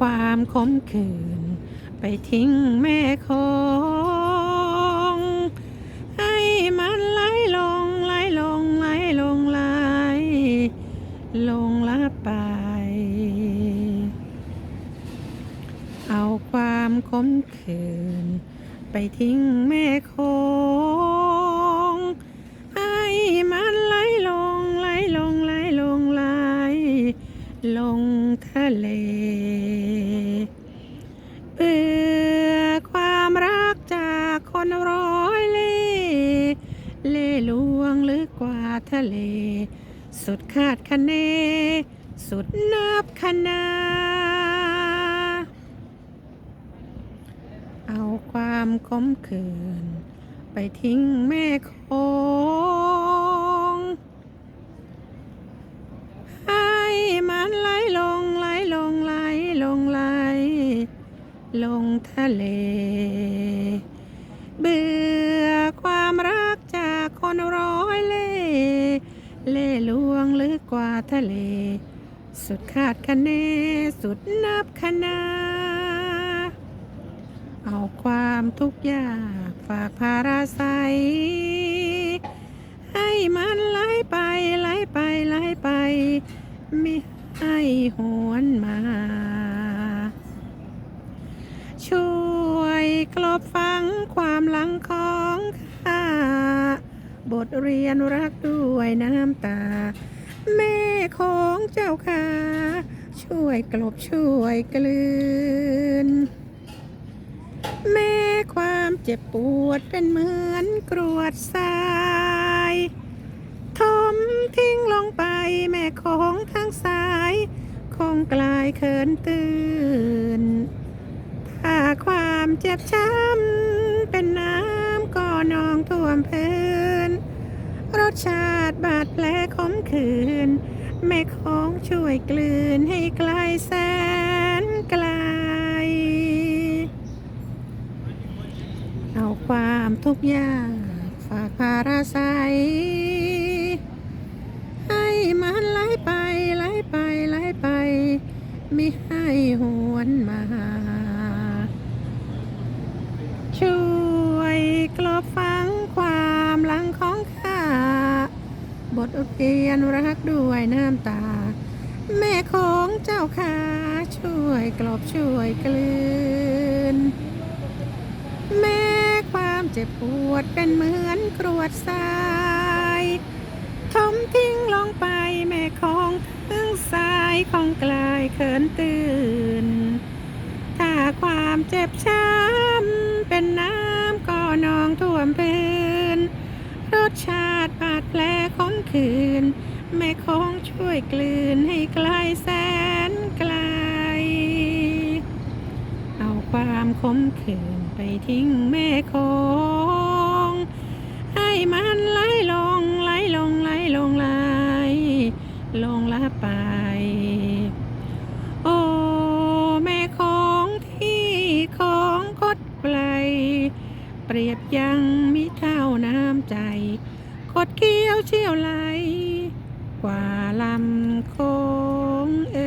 ความขมขื่นไปทิ้งแม่คง ให้มันไหลลงไหลลงไหลลงไหลลงละไป เอาความขมขื่นไปทิ้งแม่คง ทะเลเบื่อความรักจากคนร้อยเล่เล่ลวงลึกกว่าทะเล สุดคาดคะเน สุดนับคนาเอาความขมขื่นไปทิ้งแม่โค ทะเล เบื่อความรักจากคนร้อยเล่ เล่ลวงลึกกว่าทะเล สุดคาดคะเน สุดนับคนาเอาความทุกข์ยากฝากภาราใสให้มันไหลไปไหลไปไหลไป ไม่ให้หวนมา ช่วยกลบฟังความหลังของข้าบทเรียนรักด้วยน้ำตา แม่ของเจ้าค่ะช่วยกลบช่วยกลืน แม้ความเจ็บปวดเป็นเหมือนกรวดทรายทมทิ้งลงไปแม่ของทั้งสาย คงกลายเขินตื่น เจ็บช้ำ เป็นน้ำก็นองท่วมพื้น รสชาติบาดแผลขมขื่นแม่ของช่วยกลืนให้ไกลแสนไกล เอาความทุกข์ยากฝากภาราใสให้มันไหลไปไหลไปไหลไป ไม่ให้หวนมา บทเรียนรักด้วยน้ำตา แม่ของเจ้าค่ะช่วยกลบช่วยกลืน แม้ความเจ็บปวดเป็นเหมือนกรวดทรายทมทิ้งลงไปแม่ของทั้งสายของกลายเขินตื่น ถ้าความเจ็บช้ำเป็นน้ำก็นองท่วมพื้นรสชาติบาดแผลของ คืน แม่คงช่วยกลืนให้ไกลแสนไกล เอาความขมขื่นไปทิ้งแม่คง ให้มันไหลลงไหลลงไหลลงไหลลงละไป โอ้แม่ของที่ของคดไกลเปรียบยังมิเท่าน้ำใจ คดเขี้ยวเชี่ยวไหลกว่าลำโคงเอ